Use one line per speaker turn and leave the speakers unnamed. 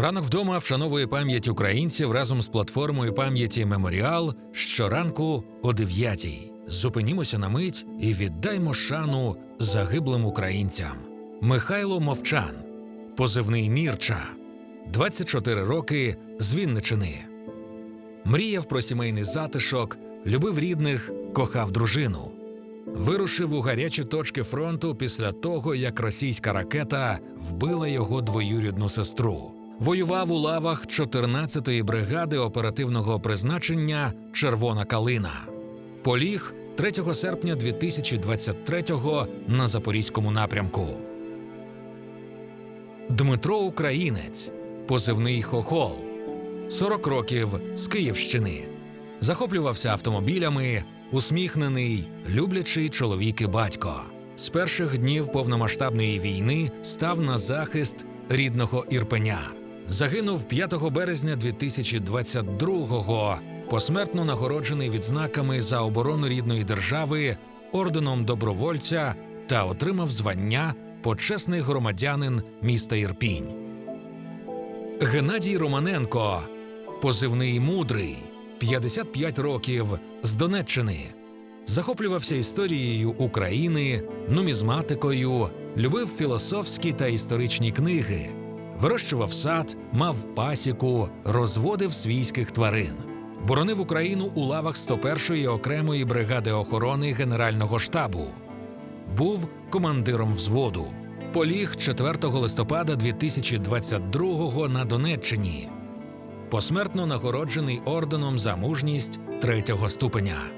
Ранок вдома вшановує пам'ять українців разом з платформою пам'яті Меморіал щоранку о 9-й. Зупинімося на мить і віддаймо шану загиблим українцям. Михайло Мовчан, позивний Мірча, 24 роки з Вінничини. Мріяв про сімейний затишок, любив рідних, кохав дружину. Вирушив у гарячі точки фронту після того, як російська ракета вбила його двоюрідну сестру. Воював у лавах 14-ї бригади оперативного призначення Червона калина. Поліг 3 серпня 2023-го на запорізькому напрямку. Дмитро Українець, позивний Хохол, 40 років з Київщини. Захоплювався автомобілями, усміхнений, люблячий чоловік і батько. З перших днів повномасштабної війни став на захист рідного Ірпеня. Загинув 5 березня 2022-го, посмертно нагороджений відзнаками за оборону рідної держави, орденом добровольця та отримав звання почесний громадянин міста Ірпінь. Геннадій Романенко, позивний мудрий, 55 років з Донеччини. Захоплювався історією України, нумізматикою, любив філософські та історичні книги, вирощував сад, мав пасіку, розводив свійських тварин. Боронив Україну у лавах 101-ї окремої бригади охорони Генерального штабу. Був командиром взводу. Поліг 4 листопада 2022-го на Донеччині. Посмертно нагороджений орденом за мужність третього ступеня.